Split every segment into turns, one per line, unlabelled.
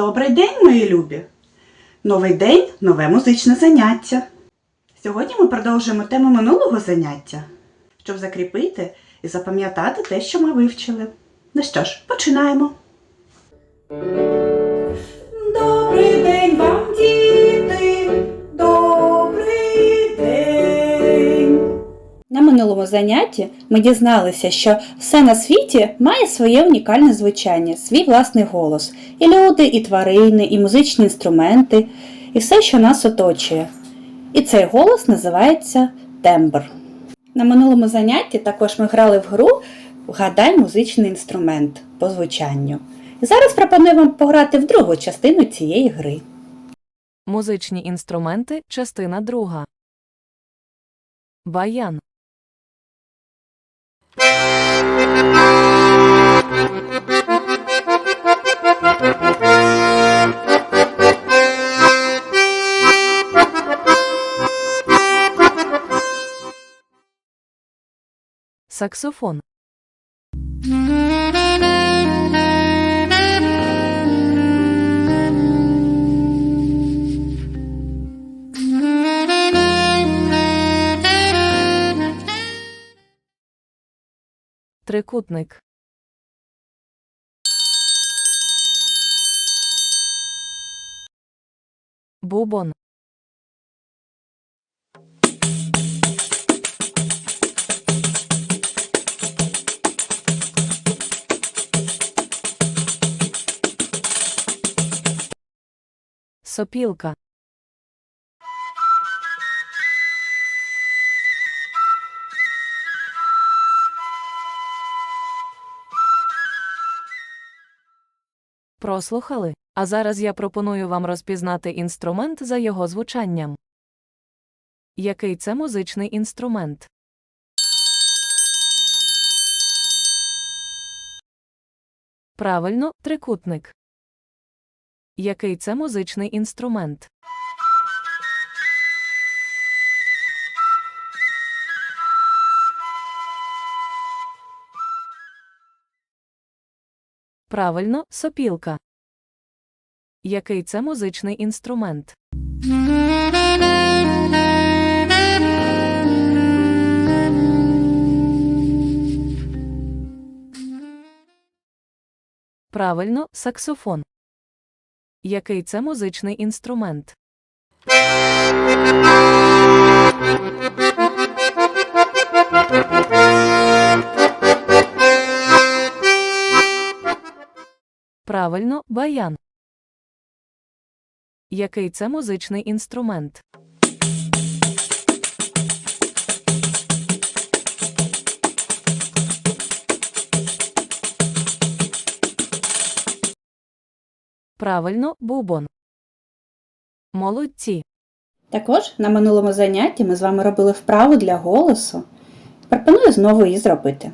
Добрий день, мої любі! Новий день нове музичне заняття. Сьогодні ми продовжуємо тему минулого заняття, щоб закріпити і запам'ятати те, що ми вивчили. Ну що ж, починаємо.
Занятті ми дізналися, що все на світі має своє унікальне звучання, свій власний голос. І люди, і тварини, і музичні інструменти, і все, що нас оточує. І цей голос називається тембр. На минулому занятті також ми грали в гру Вгадай музичний інструмент по звучанню. І зараз пропоную вам пограти в другу частину цієї гри.
Музичні інструменти, частина друга. Баян. Саксофон. Трикутник. Бубон. Сопілка. Прослухали? А зараз я пропоную вам розпізнати інструмент за його звучанням. Який це музичний інструмент? Правильно, трикутник. Який це музичний інструмент? Правильно, сопілка. Який це музичний інструмент? Правильно, саксофон. Який це музичний інструмент? Правильно, баян. Який це музичний інструмент? Правильно, бубон. Молодці.
Також на минулому занятті ми з вами робили вправу для голосу. Пропоную знову її зробити.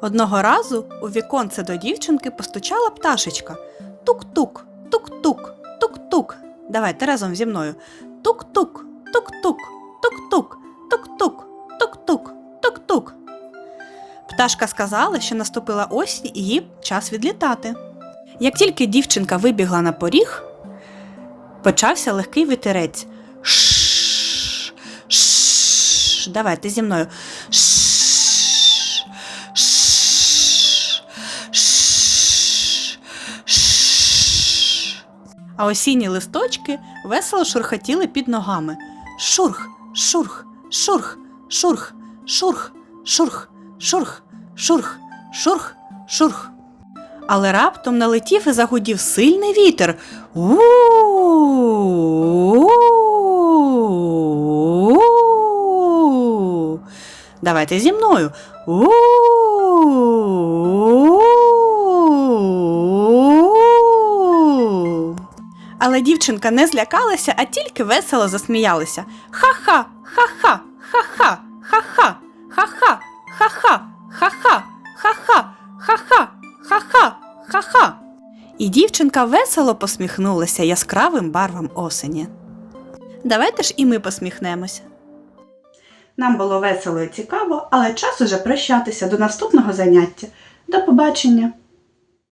Одного разу у віконце до дівчинки постучала пташечка. Тук-тук, тук-тук, тук-тук. Давайте разом зі мною. Тук-тук, тук-тук, тук-тук, тук-тук, тук-тук, тук-тук. Пташка сказала, що наступила осінь і їй час відлітати. Як тільки дівчинка вибігла на поріг, почався легкий вітерець. Шш. Давайте зі мною. А осінні листочки весело шурхотіли під ногами. Шурх, шурх, шурх, шурх, шурх, шурх, шурх, шурх, шурх, шурх. Але раптом налетів і загудів сильний вітер. Давайте зі мною. Але дівчинка не злякалася, а тільки весело засміялася. Ха-ха, ха-ха, ха-ха, ха-ха, І дівчинка весело посміхнулася яскравим барвам осені. Давайте ж і ми посміхнемося.
Нам було весело і цікаво, але час уже прощатися до наступного заняття. До побачення!